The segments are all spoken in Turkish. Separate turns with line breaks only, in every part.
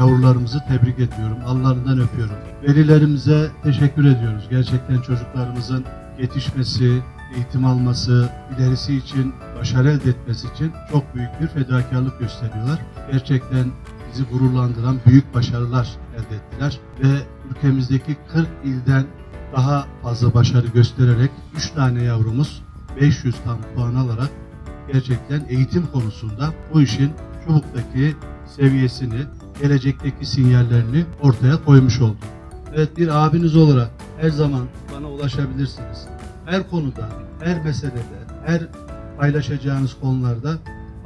yavrularımızı tebrik ediyorum. Allah'ından öpüyorum. Velilerimize teşekkür ediyoruz. Gerçekten çocuklarımızın yetişmesi, eğitim alması, ilerisi için başarı elde etmesi için çok büyük bir fedakarlık gösteriyorlar. Gerçekten bizi gururlandıran büyük başarılar elde ettiler ve ülkemizdeki 40 ilden daha fazla başarı göstererek 3 tane yavrumuz 500 tam puan alarak gerçekten eğitim konusunda bu işin çubuktaki seviyesini, gelecekteki sinyallerini ortaya koymuş oldu. Evet bir abiniz olarak her zaman bana ulaşabilirsiniz. Her konuda, her meselede, her paylaşacağınız konularda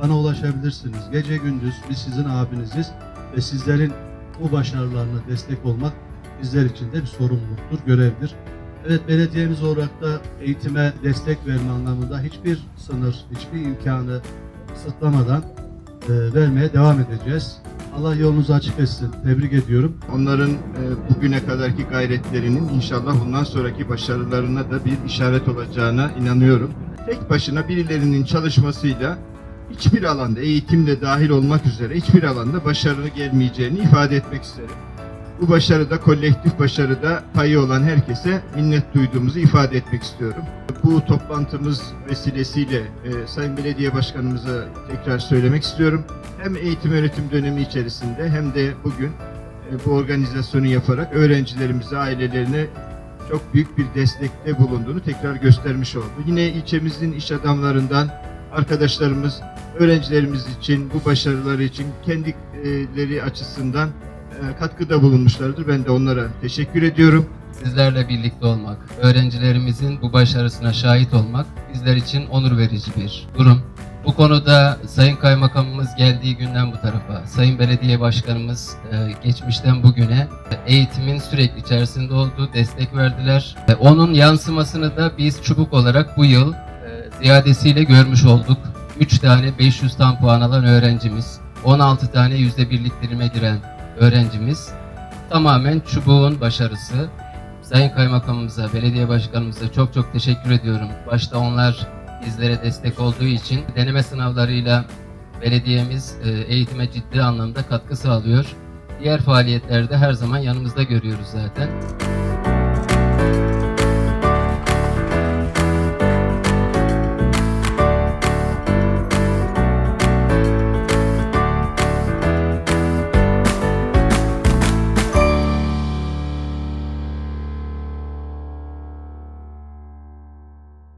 bana ulaşabilirsiniz. Gece gündüz biz sizin abiniziz ve sizlerin bu başarılarına destek olmak bizler için de bir sorumluluktur, görevdir. Evet belediyemiz olarak da eğitime destek verme anlamında hiçbir sınır, hiçbir imkanı kısıtlamadan e, vermeye devam edeceğiz. Allah yolunuzu açık etsin. Tebrik ediyorum.
Onların e, bugüne kadarki gayretlerinin inşallah bundan sonraki başarılarına da bir işaret olacağına inanıyorum. Tek başına birilerinin çalışmasıyla hiçbir alanda eğitimde dahil olmak üzere hiçbir alanda başarı gelmeyeceğini ifade etmek isterim. Bu başarıda kolektif başarıda payı olan herkese minnet duyduğumuzu ifade etmek istiyorum. Bu toplantımız vesilesiyle e, Sayın Belediye Başkanımıza tekrar söylemek istiyorum. Hem eğitim öğretim dönemi içerisinde hem de bugün e, bu organizasyonu yaparak öğrencilerimize, ailelerine çok büyük bir destekte bulunduğunu tekrar göstermiş oldu. Yine ilçemizin iş adamlarından arkadaşlarımız öğrencilerimiz için, bu başarıları için kendileri açısından e, katkıda bulunmuşlardır. Ben de onlara teşekkür ediyorum.
Sizlerle birlikte olmak, öğrencilerimizin bu başarısına şahit olmak bizler için onur verici bir durum. Bu konuda Sayın Kaymakamımız geldiği günden bu tarafa, Sayın Belediye Başkanımız e, geçmişten bugüne eğitimin sürekli içerisinde olduğu destek verdiler. E, Onun yansımasını da biz çubuk olarak bu yıl e, ziyadesiyle görmüş olduk. 3 tane 500 tam puan alan öğrencimiz, 16 tane yüzde birliklerime giren öğrencimiz tamamen çubuğun başarısı. Sayın Kaymakamımıza, Belediye Başkanımıza çok çok teşekkür ediyorum. Başta onlar bizlere destek olduğu için deneme sınavlarıyla belediyemiz e, eğitime ciddi anlamda katkı sağlıyor. Diğer faaliyetlerde her zaman yanımızda görüyoruz zaten.